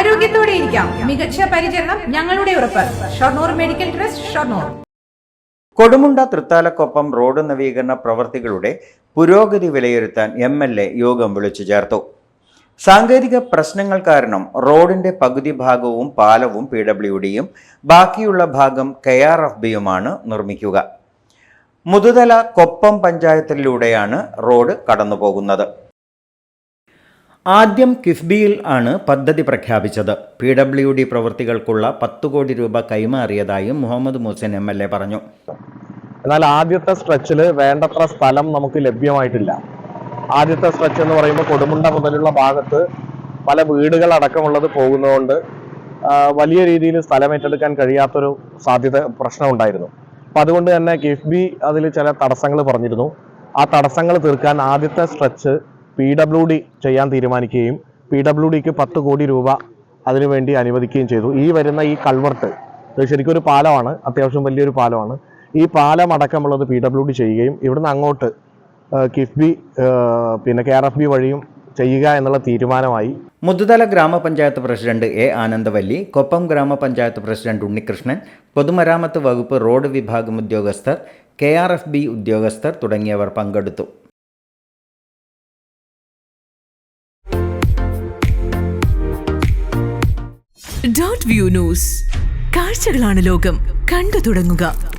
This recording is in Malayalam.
ആരോഗ്യത്തോടെ ഇരിക്കാം. മികച്ച പരിചരണം ഞങ്ങളുടെ ഉറപ്പ്. Shoranur medical trust Shoranur. Kodumunda തൃത്താലക്കൊപ്പം റോഡ് നവീകരണ പ്രവർത്തികളുടെ പുരോഗതി വിലയിരുത്താൻ എം എൽ എ യോഗം വിളിച്ചു ചേർത്തു. സാങ്കേതിക പ്രശ്നങ്ങൾ കാരണം റോഡിന്റെ പകുതി ഭാഗവും പാലവും പി ഡബ്ല്യു ഡിയും ബാക്കിയുള്ള ഭാഗം കെ ആർ എഫ് ബിയുമാണ് നിർമ്മിക്കുക. മുതുതല കൊപ്പം പഞ്ചായത്തിലൂടെയാണ് റോഡ് കടന്നുപോകുന്നത്. ആദ്യം കിഫ്ബിയിൽ ആണ് പദ്ധതി പ്രഖ്യാപിച്ചത്. പി ഡബ്ല്യു ഡി പ്രവൃത്തികൾക്കുള്ള പത്തു കോടി രൂപ കൈമാറിയതായും Muhammad Muhsin M L A പറഞ്ഞു. എന്നാൽ ആദ്യത്തെ സ്ട്രെച്ചിൽ വേണ്ടത്ര സ്ഥലം നമുക്ക് ലഭ്യമായിട്ടില്ല. ആദ്യത്തെ സ്ട്രെച്ച് എന്ന് പറയുമ്പോൾ കൊടുമുണ്ട മുതലുള്ള ഭാഗത്ത് പല വീടുകൾ അടക്കമുള്ളത് പോകുന്നതുകൊണ്ട് വലിയ രീതിയിൽ സ്ഥലം ഏറ്റെടുക്കാൻ കഴിയാത്തൊരു സാധ്യത പ്രശ്നമുണ്ടായിരുന്നു. അപ്പം അതുകൊണ്ട് തന്നെ കിഫ്ബി അതിൽ ചില തടസ്സങ്ങൾ പറഞ്ഞിരുന്നു. ആ തടസ്സങ്ങൾ തീർക്കാൻ ആദ്യത്തെ സ്ട്രെച്ച് പി ഡബ്ല്യു ഡി ചെയ്യാൻ തീരുമാനിക്കുകയും പി ഡബ്ല്യു ഡിക്ക് പത്ത് കോടി രൂപ അതിനുവേണ്ടി അനുവദിക്കുകയും ചെയ്തു. ഈ വരുന്ന ഈ കൾവർട്ട് ഇത് ശരിക്കും ഒരു പാലമാണ് അത്യാവശ്യം വലിയൊരു പാലമാണ്. ഈ പാലം അടക്കമുള്ളത് പി ഡബ്ല്യു ഡി ചെയ്യുകയും ഇവിടുന്ന് അങ്ങോട്ട് കിഫ്ബി പിന്നെ കെ ആർ എഫ് ബി വഴിയും ചെയ്യുക എന്നുള്ള തീരുമാനമായി. മുതുതല ഗ്രാമപഞ്ചായത്ത് പ്രസിഡന്റ് എ ആനന്ദവല്ലി കൊപ്പം ഗ്രാമപഞ്ചായത്ത് പ്രസിഡന്റ് ഉണ്ണികൃഷ്ണൻ പൊതുമരാമത്ത് വകുപ്പ് റോഡ് വിഭാഗം ഉദ്യോഗസ്ഥർ കെ ആർ എഫ് ബി ഉദ്യോഗസ്ഥർ തുടങ്ങിയവർ പങ്കെടുത്തു. Dot view news. കാഴ്ചകളാണ് ലോകം. കണ്ടു തുടങ്ങുക.